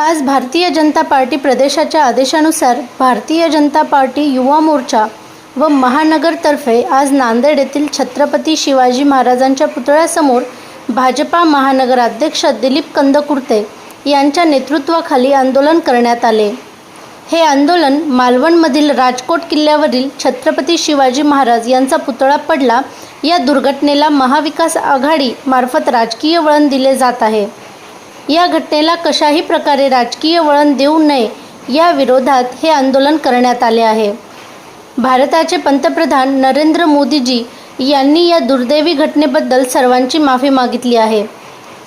आज भारतीय जनता पार्टी प्रदेशाच्या आदेशानुसार भारतीय जनता पार्टी युवा मोर्चा व महानगरतर्फे आज नांदेड येथील छत्रपती शिवाजी महाराजांच्या पुतळ्यासमोर भाजपा महानगराध्यक्ष दिलीप कंदकुर्ते यांच्या नेतृत्वाखाली आंदोलन करण्यात आले. हे आंदोलन मालवणमधील राजकोट किल्ल्यावरील छत्रपती शिवाजी महाराज यांचा पुतळा पडला. या दुर्घटनेला महाविकास आघाडी मार्फत राजकीय वळण दिले जात आहे. या घटनेला कशाही प्रकारे राजकीय वळण देऊ नये या विरोधात हे आंदोलन करण्यात आले आहे. भारताचे पंतप्रधान नरेंद्र मोदीजी यांनी या दुर्दैवी घटनेबद्दल सर्वांची माफी मागितली आहे.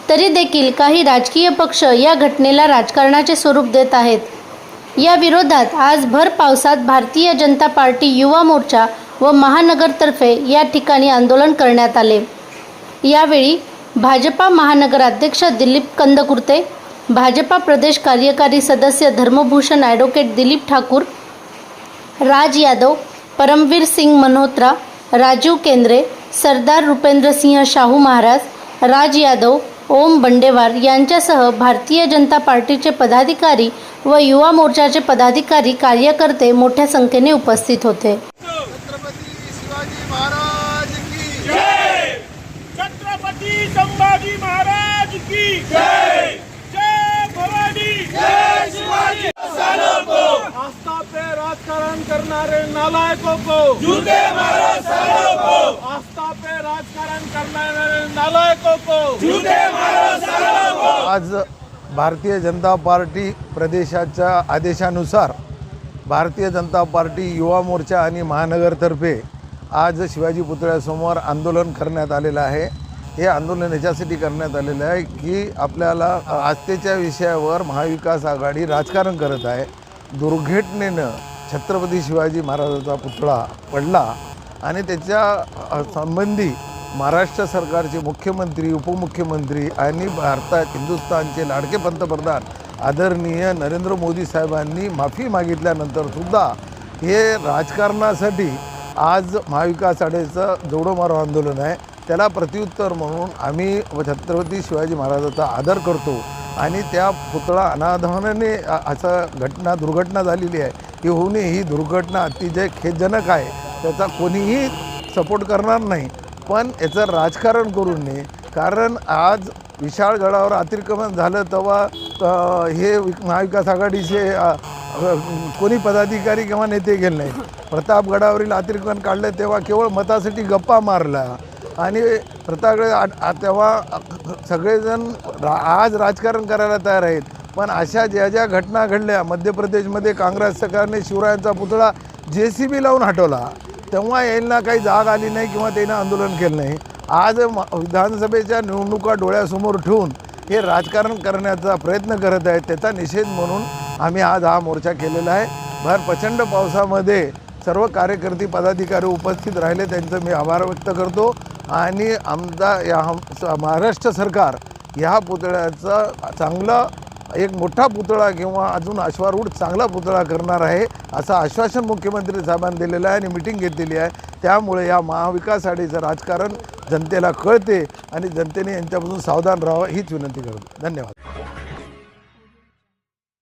तरी देखील काही राजकीय पक्ष या घटनेला राजकारणाचे स्वरूप देत आहेत. या विरोधात आज भर पावसात भारतीय जनता पार्टी युवा मोर्चा व महानगरतर्फे या ठिकाणी आंदोलन करण्यात आले. यावेळी भाजपा महानगराध्यक्ष दिलीप कंदकुर्ते भाजपा प्रदेश कार्यकारी सदस्य धर्मभूषण ॲडव्होकेट दिलीप ठाकूर राज यादव परमवीर सिंग मल्होत्रा राजीव केंद्रे सरदार रुपेंद्रसिंह शाहू महाराज राज यादव ओम बंडेवार यांच्यासह भारतीय जनता पार्टीचे पदाधिकारी व युवा मोर्चाचे पदाधिकारी कार्यकर्ते मोठ्या संख्येने उपस्थित होते छत्रपती शिवाजी महाराज की जय छत्रपती संभाजी महाराज की जय। जय भवानी। जय शिवाजी आस्था पे राजकारण करणारे नालायकों को। जूते मारो सालों को। आस्था पे राजकारण करणारे नालायकों को। जूते मारो सालों को। आज भारतीय जनता पार्टी प्रदेशाच्या आदेशानुसार भारतीय जनता पार्टी युवा मोर्चा आणि महानगरतर्फे आज शिवाजी पुतळ्यासमोर आंदोलन करण्यात आलेलं आहे. हे आंदोलन याच्यासाठी करण्यात आलेलं आहे की आपल्याला आस्थेच्या विषयावर महाविकास आघाडी राजकारण करत आहे. दुर्घटनेनं छत्रपती शिवाजी महाराजाचा पुतळा पडला आणि त्याच्या संबंधी महाराष्ट्र सरकारचे मुख्यमंत्री उपमुख्यमंत्री आणि भारतात हिंदुस्थानचे लाडके पंतप्रधान आदरणीय नरेंद्र मोदी साहेबांनी माफी मागितल्यानंतर सुद्धा हे राजकारणासाठी आज महाविकास आघाडीचं जोडोमारो आंदोलन आहे. त्याला प्रत्युत्तर म्हणून आम्ही छत्रपती शिवाजी महाराजाचा आदर करतो. आणि त्या पुतळा अनाधानाने असं घटना दुर्घटना झालेली आहे. ही होऊ नये ही दुर्घटना अतिशय खेदजनक आहे. त्याचा कोणीही सपोर्ट करणार नाही. पण याचं राजकारण करू नये. कारण आज विशाळगडावर अतिक्रमण झालं तेव्हा हे महाविकास आघाडीचे कोणी पदाधिकारी किंवा नेते गेले नाही प्रतापगडावरील अतिक्रमण काढलं तेव्हा केवळ मतासाठी गप्पा मारला आणि प्रतापगड आ- तेव्हा सगळेजण रा आज राजकारण करायला तयार आहेत. पण अशा ज्या ज्या घटना घडल्या मध्य प्रदेशमध्ये काँग्रेस सरकारने शिवरायांचा पुतळा जे सी बी लावून हटवला तेव्हा यांना काही जाग आली नाही किंवा त्यांना आंदोलन केलं नाही. आज म- विधानसभेच्या निवडणुका डोळ्यासमोर ठेवून हे राजकारण करण्याचा प्रयत्न करत आहेत त्याचा निषेध म्हणून आम्ही आज हा मोर्चा केलेला आहे. भर प्रचंड पावसामध्ये सर्व कार्यकर्ते पदाधिकारी उपस्थित राहिले त्यांचं मी आभार व्यक्त करतो. आणि आमचा या स- महाराष्ट्र सरकार ह्या पुतळ्याचा चांगला एक मोठा पुतळा किंवा अजून अश्वारूढ चांगला पुतळा करणार आहे असं आश्वासन मुख्यमंत्री साहेबांनी दिलेलं आहे आणि मिटिंग घेतलेली आहे. त्यामुळे या महाविकास आघाडीचं राजकारण जनतेला कळते आणि जनतेने यांच्यापासून सावधान राहावं हीच विनंती करतो. धन्यवाद.